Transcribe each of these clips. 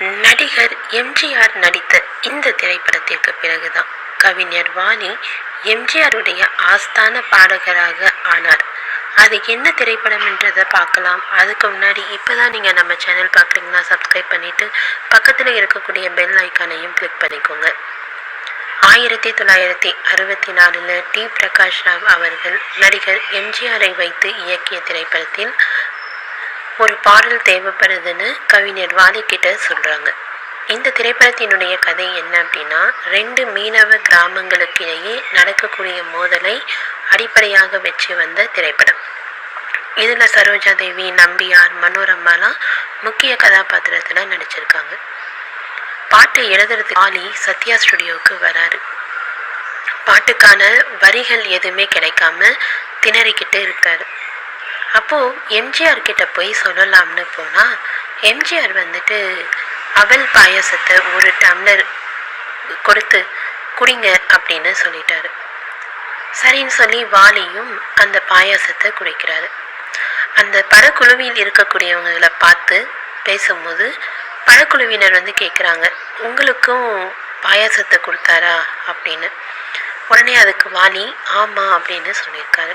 நடிகர் எம்ஜிஆர் நடித்த இந்த திரைப்படத்திற்கு பிறகுதான் கவிஞர் வாணி எம்ஜிஆருடைய ஆஸ்தான பாடகராக ஆனார். அது என்ன திரைப்படம்ன்றதை பார்க்கலாம். அதுக்கு முன்னாடி இப்போ தான் நீங்கள் நம்ம சேனல் பார்க்குறீங்கன்னா சப்ஸ்கிரைப் பண்ணிவிட்டு பக்கத்தில் இருக்கக்கூடிய பெல் ஐக்கானையும் கிளிக் பண்ணிக்கோங்க. ஆயிரத்தி தொள்ளாயிரத்தி அறுபத்தி நாலில் டி. பிரகாஷ் ராவ் அவர்கள் நடிகர் எம்ஜிஆரை வைத்து இயக்கிய திரைப்படத்தில் ஒரு பாடல் தேவைப்படுதுன்னு கவிஞர் வாலிக்கிட்ட சொல்கிறாங்க இந்த திரைப்படத்தினுடைய கதை என்ன அப்படின்னா ரெண்டு மீனவ கிராமங்களுக்கிடையே நடக்கக்கூடிய மோதலை அடிப்படையாக வச்சு வந்த திரைப்படம். இதில் சரோஜா தேவி நம்பியார் மனோரமாலாம் முக்கிய கதாபாத்திரத்தில் நடிச்சிருக்காங்க. பாட்டு எழுதுறது ஆலி சத்யா ஸ்டுடியோவுக்கு வராரு. பாட்டுக்கான வரிகள் எதுவுமே கிடைக்காம திணறிக்கிட்டு இருக்காரு. அப்போ எம்ஜிஆர் கிட்ட போய் சொல்லலாம்னு போனா எம்ஜிஆர் வந்துட்டு அவல் பாயாசத்தை ஒரு டம்ளர் கொடுத்து குடிங்க அப்படின்னு சொல்லிட்டாரு. சரின்னு சொல்லி வாலியும் அந்த பாயாசத்தை குடிக்கிறாரு. அந்த படக்குழுவில் இருக்கக்கூடியவங்களை பார்த்து பேசும்போது படக்குழுவினர் வந்து கேட்குறாங்க உங்களுக்கும் பாயாசத்தை கொடுத்தாரா? அப்படின்னு. உடனே அதுக்கு வாலி ஆமாம் அப்படின்னு சொல்லியிருக்காரு.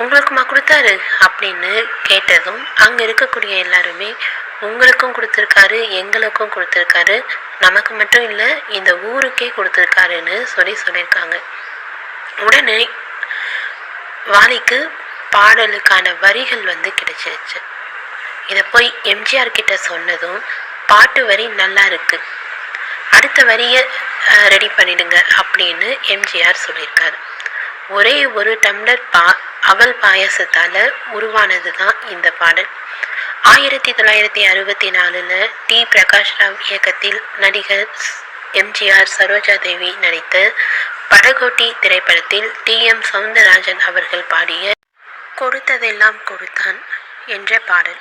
உங்களுக்குமா கொடுத்தாரு அப்படின்னு கேட்டதும் அங்கே இருக்கக்கூடிய எல்லாருமே உங்களுக்கும் கொடுத்துருக்காரு எங்களுக்கும் கொடுத்துருக்காரு நமக்கு மட்டும் இல்லை இந்த ஊருக்கே கொடுத்துருக்காருன்னு சொல்லி சொல்லியிருக்காங்க. உடனே வாலிக்கு பாடலுக்கான வரிகள் வந்து கிடைச்சிருச்சு. இதை போய் எம்ஜிஆர் கிட்ட சொன்னதும் பாட்டு வரி நல்லா இருக்கு. அடுத்த வரியை ரெடி பண்ணிடுங்க அப்படின்னு எம்ஜிஆர் சொல்லியிருக்காரு. ஒரே ஒரு டம்ளர் பா அவல் பாயசத்தால் உருவானது தான் இந்த பாடல். ஆயிரத்தி தொள்ளாயிரத்தி அறுபத்தி நாலில் டி. பிரகாஷ் ராவ் இயக்கத்தில் நடிகர் எம்ஜிஆர் சரோஜா தேவி நடித்த படகோட்டி திரைப்படத்தில் டி. எம். சவுந்தரராஜன் அவர்கள் பாடிய கொடுத்ததெல்லாம் கொடுத்தான் என்ற பாடல்.